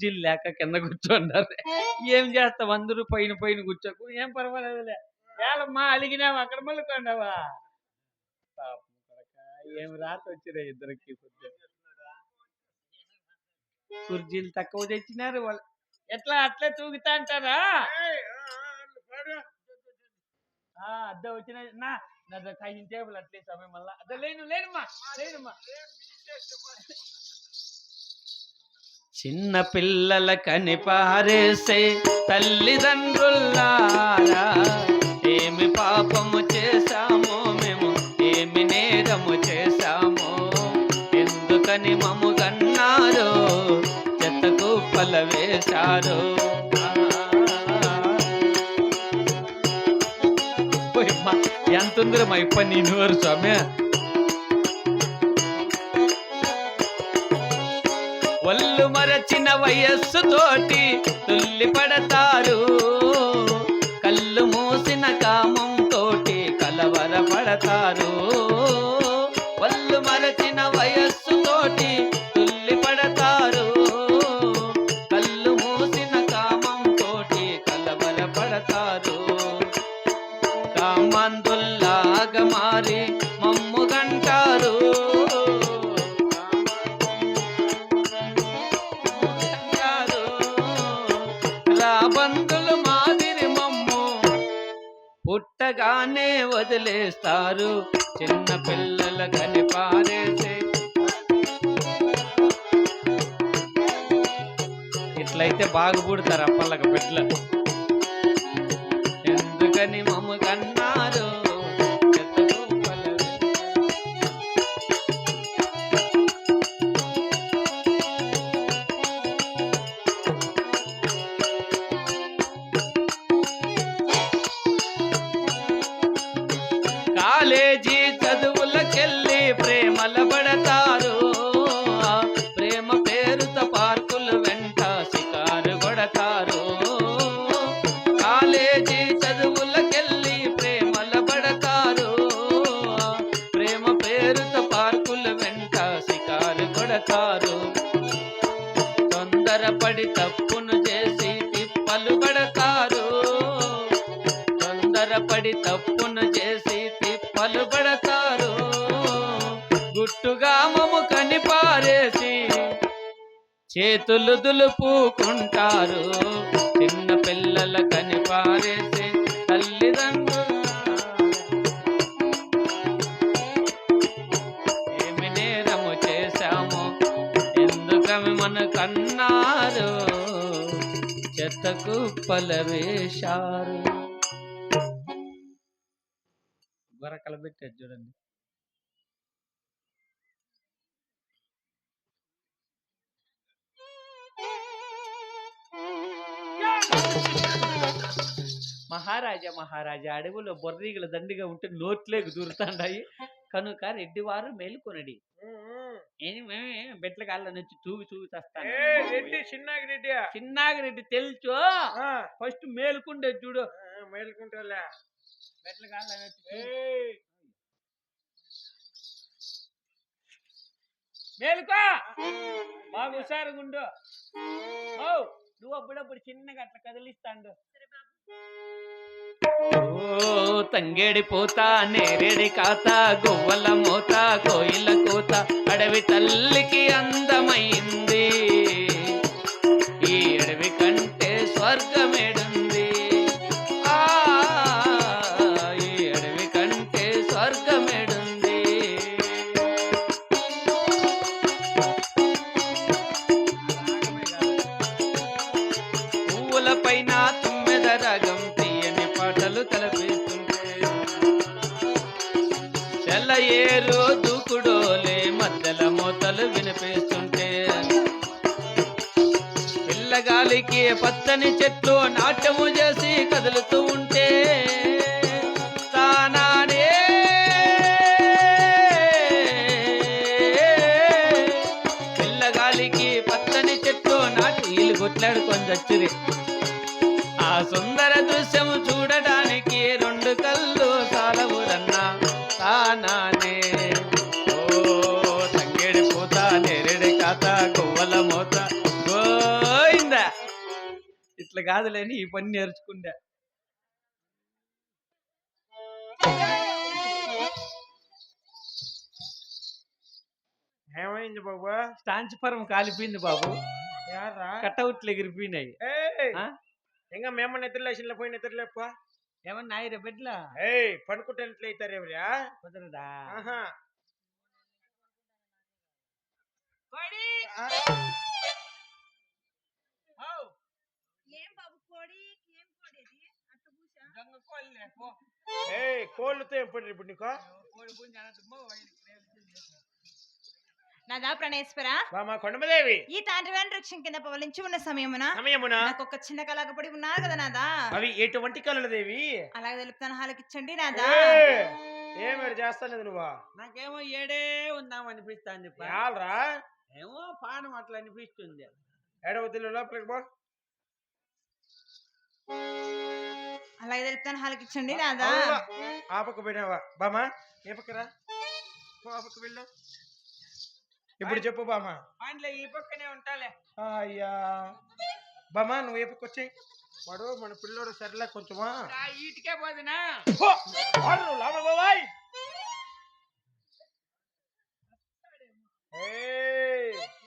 కుర్చీలు లేక కింద కూర్చోంటారు ఏం చేస్తావు అందరూ పైన పైన కూర్చోకు ఏం పర్వాలేదులే మా అలిగినావా అక్కడ మళ్ళుకోండావా ఏం రాత వచ్చిరా ఇద్దరికి కుర్జీలు తక్కువ తెచ్చినారు వాళ్ళు ఎట్లా అట్లా తూగుతా అంటారా ఆ, వచ్చిన నా నా టైం టేబుల్ అట్లే సమయం మళ్ళా అద్ద లేను లేనుమా లేనుమా చిన్న పిల్లల కనిపారేసే తల్లిదండ్రులారా ఏమి పాపము చేశామో మేము ఏమి నేరము చేశామో. ఎందుకని మము కన్నారో చెత్తకు పల వేశారో. ఎంత ఉందిరా మా వాళ్ళు మరచిన వయస్సు తోటి తుల్లి పడతారు. కళ్ళు మూసిన కామం తోటి కలవర పడతారు. వదిలేస్తారు. చిన్న పిల్లల కని పారేసి. ఇట్లయితే బాగుపడతారు అప్పలకు బిడ్డలు. ఎందుకని మమ్మ కన్నా చేతులు దులుపుకుంటారు. చిన్న పిల్లల కనిపారేసే తల్లిదండ్రులు. ఏమి నేరము చేశాము ఎందుకమి మన కన్నారు. చెత్తకు పలవేశారు. గొరకలు పెట్టారు చూడండి. మహారాజా మహారాజా అడవులో బొర్రీగల దండిగా ఉంటే నోట్లేకి దూరుతాండాయి. కనుక రెడ్డివారు మేలుకొనడి ఏమి మేమే బెట్ల కాళ్ళ నుంచి ఏ తెస్తాను రెడ్డి చిన్నకి రెడ్డి చిన్నాగిరెడ్డి తెలుసు ఫస్ట్ మేలుకుండే చూడు. మేలుకుంటా బెట్ల కాళ్ళ నుంచి మేలుకో! బాగా హుషారుగుండు. ఓ నువ్వు అప్పుడప్పుడు చిన్నగా అట్లా కదిలిస్తాండు. తంగేడి పోత నేరేడి కాత గువ్వల మోత కోయిల కోత అడవి తల్లికి అందమైంది. పిల్లగాలికి పచ్చని చెట్లు నాట్యము చేసి కదులుతూ ఉంటే ఇట్లా కాదులేని ఈ పని నేర్చుకుంటా. ఏమైంది బాబు? ట్రాన్స్ఫార్మ్ కాలిపోయింది బాబు. కట్అవుట్లు ఎగిరిపోయినాయి? ఇంకా మేము నిద్రలేసిన పోయి నిద్రలేప్ప ఏమన్నా ఆయన బిడ్డలా? ఏయ్! పనుకుంటే ఎవరియా కుదరదా? ఆహా ఏం బాబు కోడి ఏం కోడి అది అట్ట పూసా దొంగ కోళ్ళే, పో. ఏయ్ కోళ్ళతో ఏం పడి ఇప్పుడు నీకు. నాదా ప్రణేశ్వర? బామా కొండమదేవి. ఈ తాండ్రి వెంట వృక్షం కింద పవలించి ఉన్న సమయమున? సమయమున? నాకు ఒక చిన్న కలగపడి ఉన్నారు కదా నాదా? అవి ఎటువంటి కళలు దేవి? అలాగే తెలుపుతాను హాలకిచ్చండి నాదా? ఏయ్, ఏం మరి చేస్తాను నువ్వా? నాకేమో ఏడే ఉందాం అనిపిస్తుంది యాలరా? ఏమో పానం అట్లా అనిపిస్తుంది. ఏడవద్దులు లోపలికి పో. అలాగే తెలుపుతాను హాలకిచ్చండి నాదా అవునా? ఆ పక్క పోయినావా బామా ఏ పక్కరా ఆ పక్క వెళ్ళు ఇప్పుడు చెప్పు బామా. పాండ్లే ఈ పక్కనే ఉంటాలే. అయ్యా. బామా నువ్వు ఏ పక్క వచ్చాయి వాడు మన పిల్లోడు సర్లే కొంచెమా. ఈటికే పోదునా? నువ్వు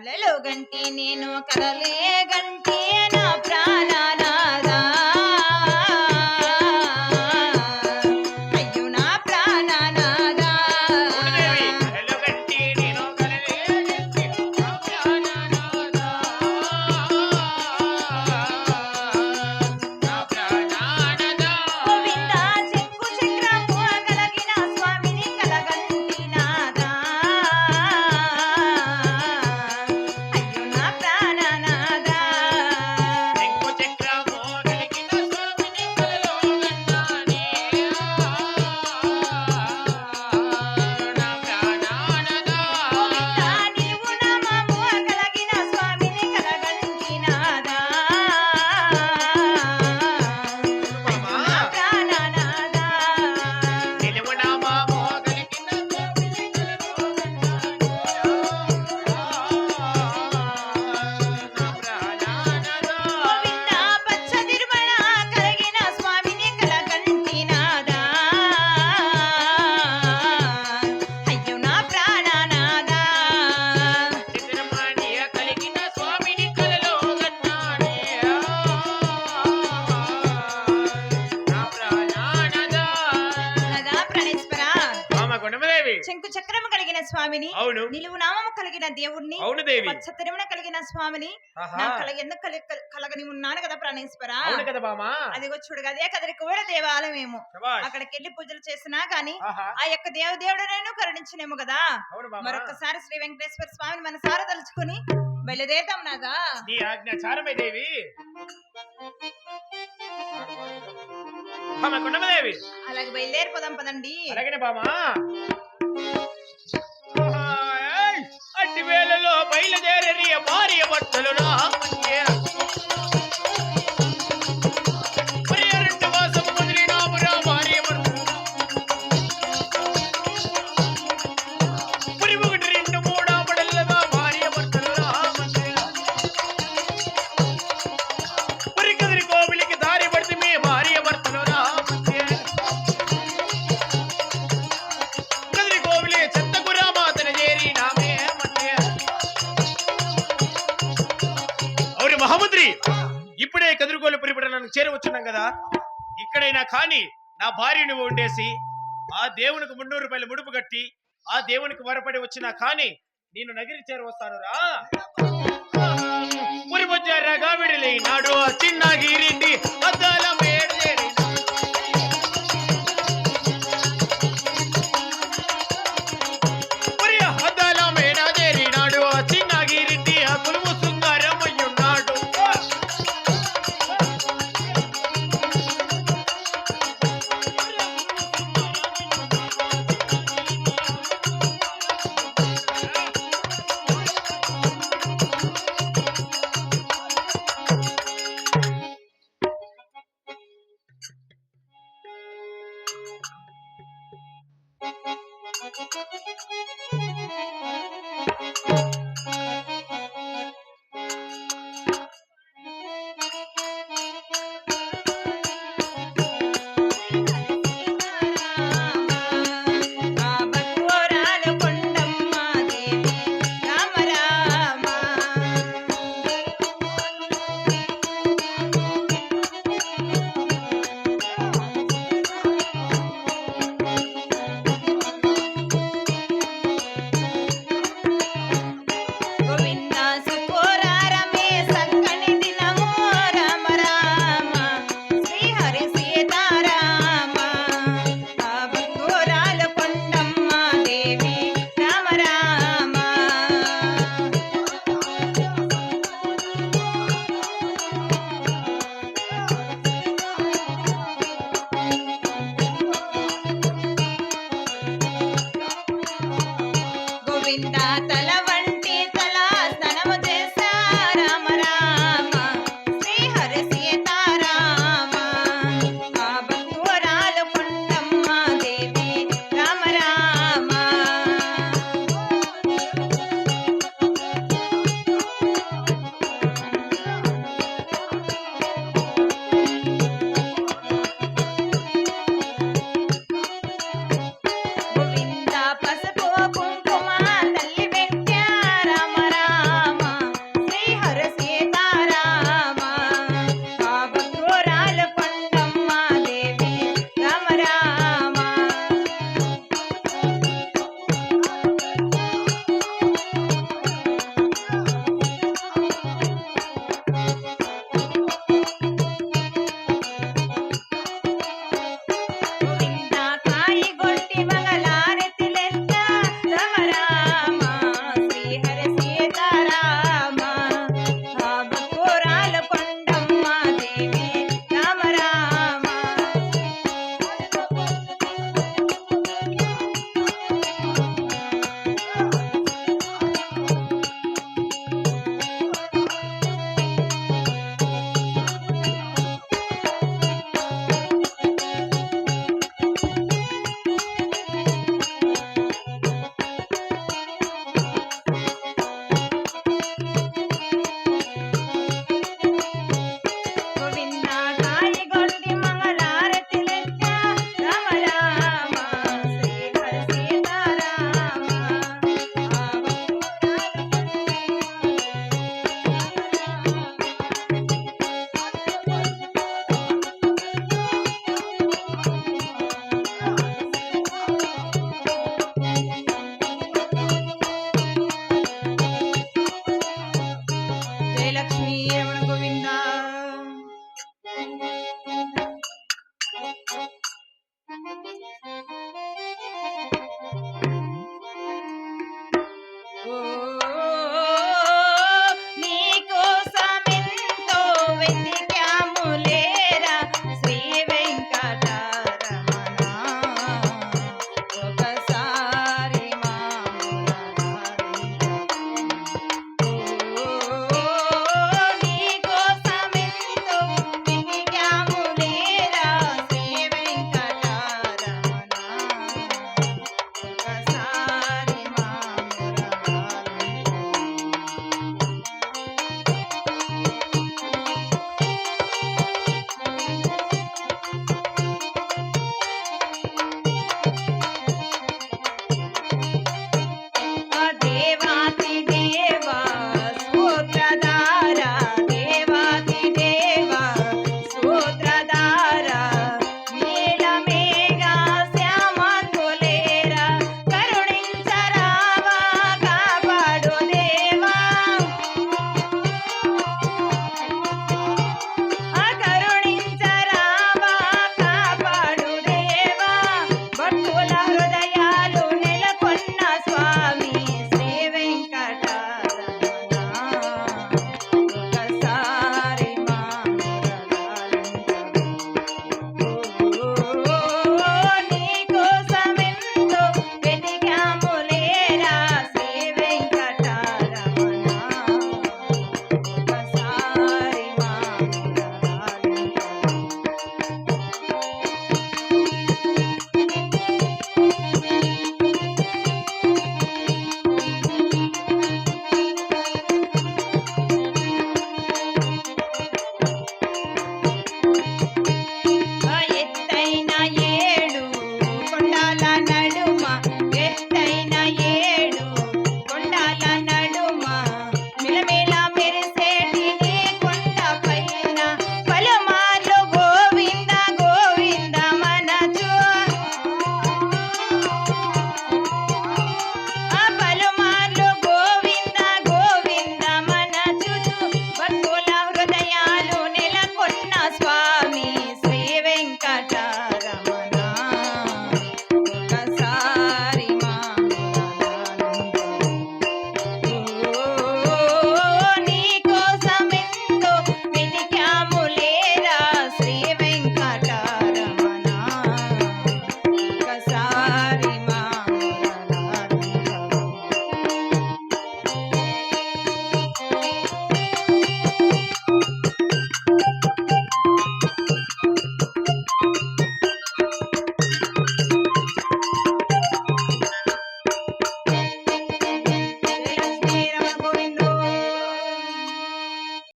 కలలు గంటి నేను కలలే గంటి నా ప్రాణాలు చక్రము కలిగిన స్వామిని అవును. నిలువు నామము కలిగిన దేవుణ్ణి అవును దేవి. పచ్చ తిరుమల కలిగిన స్వామిని ఆహా. నా కల ఎందుకు కలి కలగని ఉన్నాను కదా ప్రాణేశ్వర? అవును కదా బామా అదిగో చూడు అదే కదరికి కూడా దేవాలయమేమో. అక్కడికి వెళ్ళి పూజలు చేసినా గాని. ఆ యొక్క దేవదేవుడనైనా కరుణించనేమో కదా? మరొకసారి శ్రీ వెంకటేశ్వర స్వామిని మనసారా తలుచుకుని బయలుదేరుతాం నాదా నీ ఆజ్ఞ చారమే దేవి. అలాగే బయలుదేరిపోదాం పదండి. అలాగనే బామా అట్టి వేళలో బయలుదేరి భార్య భర్తలు నా తండ్రి ఇప్పుడే కదురుగోలు పరిపడ నన్ను చేరవచ్చున్నాం కదా. ఇక్కడైనా కానీ నా భార్యని ఉండేసి ఆ దేవునికి మున్నూరు రూపాయలు ముడుపు కట్టి ఆ దేవునికి వరపడి వచ్చినా కానీ నేను నగిరి చేరవస్తాను రా. మురిపొచ్చారా గావిడిలే నాడు చిన్న గిరిండి అద్దాల